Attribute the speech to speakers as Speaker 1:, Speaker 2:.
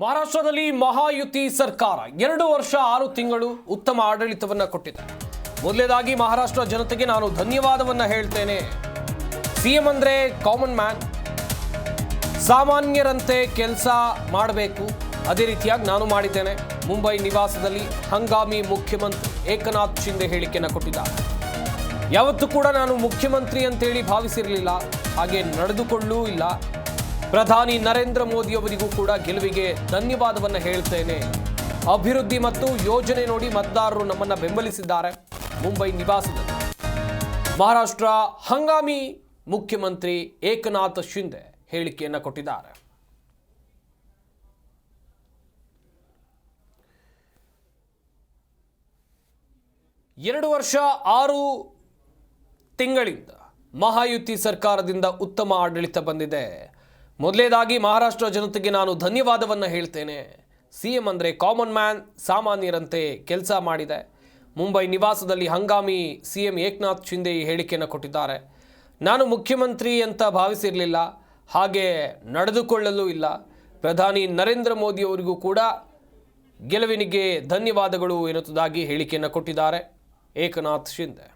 Speaker 1: ಮಹಾರಾಷ್ಟ್ರದಲ್ಲಿ ಮಹಾಯುತಿ ಸರ್ಕಾರ ಎರಡು ವರ್ಷ ಆರು ತಿಂಗಳು ಉತ್ತಮ ಆಡಳಿತವನ್ನ ಕೊಟ್ಟಿದೆ. ಮೊದಲೇದಾಗಿ ಮಹಾರಾಷ್ಟ್ರ ಜನತೆಗೆ ನಾನು ಧನ್ಯವಾದವನ್ನ ಹೇಳ್ತೇನೆ. ಸಿಎಂ ಅಂದ್ರೆ ಕಾಮನ್ ಮ್ಯಾನ್. ಸಾಮಾನ್ಯರಂತೆ ಕೆಲಸ ಮಾಡಬೇಕು. ಅದೇ ರೀತಿಯಾಗಿ ನಾನು ಮಾಡಿದ್ದೇನೆ. ಮುಂಬೈ ನಿವಾಸದಲ್ಲಿ ಹಂಗಾಮಿ ಮುಖ್ಯಮಂತ್ರಿ ಏಕನಾಥ್ ಶಿಂದೆ ಹೇಳಿಕೆಯನ್ನು ಕೊಟ್ಟಿದ್ದಾರೆ. ಯಾವತ್ತೂ ಕೂಡ ನಾನು ಮುಖ್ಯಮಂತ್ರಿ ಅಂತೇಳಿ ಭಾವಿಸಿರಲಿಲ್ಲ. ಹಾಗೆ ನಡೆದುಕೊಳ್ಳೂ ಇಲ್ಲ. ಪ್ರಧಾನಿ ನರೇಂದ್ರ ಮೋದಿ ಅವರಿಗೂ ಕೂಡ ಗೆಲುವಿಗೆ ಧನ್ಯವಾದವನ್ನು ಹೇಳ್ತೇನೆ. ಅಭಿವೃದ್ಧಿ ಮತ್ತು ಯೋಜನೆ ನೋಡಿ ಮತದಾರರು ನಮ್ಮನ್ನ ಬೆಂಬಲಿಸಿದ್ದಾರೆ. ಮುಂಬೈ ನಿವಾಸದ ಮಹಾರಾಷ್ಟ್ರ ಹಂಗಾಮಿ ಮುಖ್ಯಮಂತ್ರಿ ಏಕನಾಥ್ ಶಿಂದೆ ಹೇಳಿಕೆಯನ್ನು ಕೊಟ್ಟಿದ್ದಾರೆ. ಎರಡು ವರ್ಷ ಆರು ತಿಂಗಳಿಂದ ಮಹಾಯುತಿ ಸರ್ಕಾರದಿಂದ ಉತ್ತಮ ಆಡಳಿತ ಬಂದಿದೆ. ಮೊದಲೇದಾಗಿ ಮಹಾರಾಷ್ಟ್ರ ಜನತೆಗೆ ನಾನು ಧನ್ಯವಾದವನ್ನು ಹೇಳ್ತೇನೆ. ಸಿ ಎಂ ಅಂದರೆ ಕಾಮನ್ ಮ್ಯಾನ್, ಸಾಮಾನ್ಯರಂತೆ ಕೆಲಸ ಮಾಡಿದೆ. ಮುಂಬೈ ನಿವಾಸದಲ್ಲಿ ಹಂಗಾಮಿ ಸಿ ಎಂ ಏಕನಾಥ್ ಶಿಂದೆ ಈ ಹೇಳಿಕೆಯನ್ನು ಕೊಟ್ಟಿದ್ದಾರೆ. ನಾನು ಮುಖ್ಯಮಂತ್ರಿ ಅಂತ ಭಾವಿಸಿರಲಿಲ್ಲ. ಹಾಗೆ ನಡೆದುಕೊಳ್ಳಲು ಇಲ್ಲ. ಪ್ರಧಾನಿ ನರೇಂದ್ರ ಮೋದಿ ಅವರಿಗೂ ಕೂಡ ಗೆಲುವಿನಿಗೆ ಧನ್ಯವಾದಗಳು ಎನ್ನುವುದಾಗಿ ಹೇಳಿಕೆಯನ್ನು ಕೊಟ್ಟಿದ್ದಾರೆ ಏಕನಾಥ್ ಶಿಂದೆ